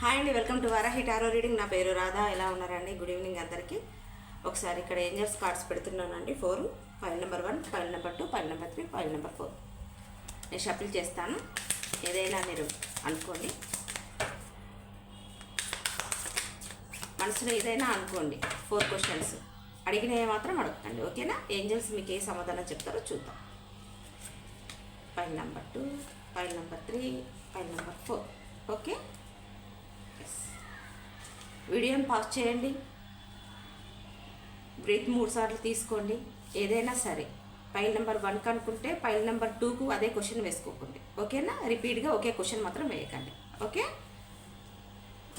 Hi అండి welcome to Varahi tarot reading నా పేరు రాధా. ఎలా ఉన్నారండి? గుడ్ ఈవినింగ్ అందరికీ. ఒకసారి ఇక్కడ ఏంజల్స్ కార్డ్స్ పెడుతున్నానండి. Four pile number one pile number two pile number three pile number four నేను షఫిల్ చేస్తాను. ఏదైనా మీరు అనుకోండి. మనసులో ఏదైనా అనుకోండి. ఫోర్ క్వశ్చన్స్ అడిగినవి మాత్రం అడగండి ఓకేనా? ఏంజల్స్ మీకు ఏ సమాధానం చెప్తారో చూద్దాం. Pile number two pile number three pile number four okay వీడియోని పాస్ చేయండి. బ్రీత్ మూడు సార్లు తీసుకోండి. ఏదైనా సరే. ఫైల్ నెంబర్ వన్ కనుక్కుంటే ఫైల్ నెంబర్ టూకు అదే క్వశ్చన్ వేసుకోకండి. ఓకేనా? రిపీట్గా ఒకే క్వశ్చన్ మాత్రం వేయకండి. ఓకే?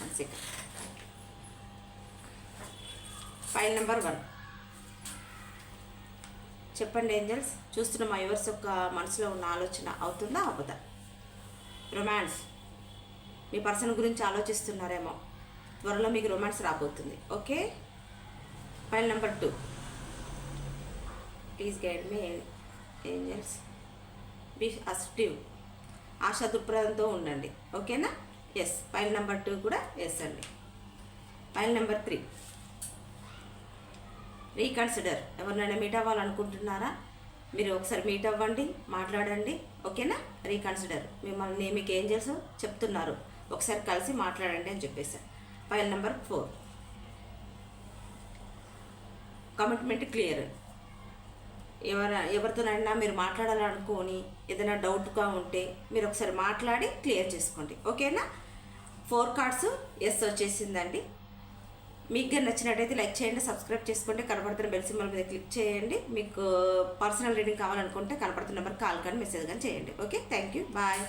మంచిగా ఫైల్ నెంబర్ వన్. చెప్పండి ఏంజల్స్? చూస్తున్న మా యువర్స్ యొక్క మనసులో ఉన్న ఆలోచన అవుతుందా? అవ్వదా? రొమాన్స్. మీ పర్సన్ గురించి ఆలోచిస్తున్నారేమో. త్వరలో మీకు రొమాన్స్ రాబోతుంది. Okay? File number two please guide me angels be positive ASHA దృక్పథంతో ఉండండి. ఓకేనా? ఎస్ ఫైల్ నెంబర్ టూ కూడా ఎస్ అండి. ఫైల్ నెంబర్ త్రీ రీకన్సిడర్ ఎవరినైనా మీట్ అవ్వాలనుకుంటున్నారా? మీరు ఒకసారి మీట్ అవ్వండి మాట్లాడండి. ఓకేనా? రీకన్సిడర్ మిమ్మల్ని మీకు ఏం చేసో చెప్తున్నారు. ఒకసారి కలిసి మాట్లాడండి అని చెప్పేసారు pile number four commitment clear ఎవర ఎవరితోనైనా మీరు మాట్లాడాలనుకొని ఏదైనా డౌట్గా ఉంటే మీరు ఒకసారి మాట్లాడి క్లియర్ చేసుకోండి. ఓకేనా? ఫోర్ కార్డ్స్ ఎస్ వచ్చేసిందండి మీకు కానీ నచ్చినట్టయితే లైక్ చేయండి సబ్స్క్రైబ్ చేసుకోండి కనపడుతున్న బెల్ సింబల్ మీద క్లిక్ చేయండి. మీకు uh, పర్సనల్ రీడింగ్ కావాలనుకుంటే కనపడుతున్న నెంబర్ కాల్ కానీ మెసేజ్ కానీ చేయండి. Okay thank you bye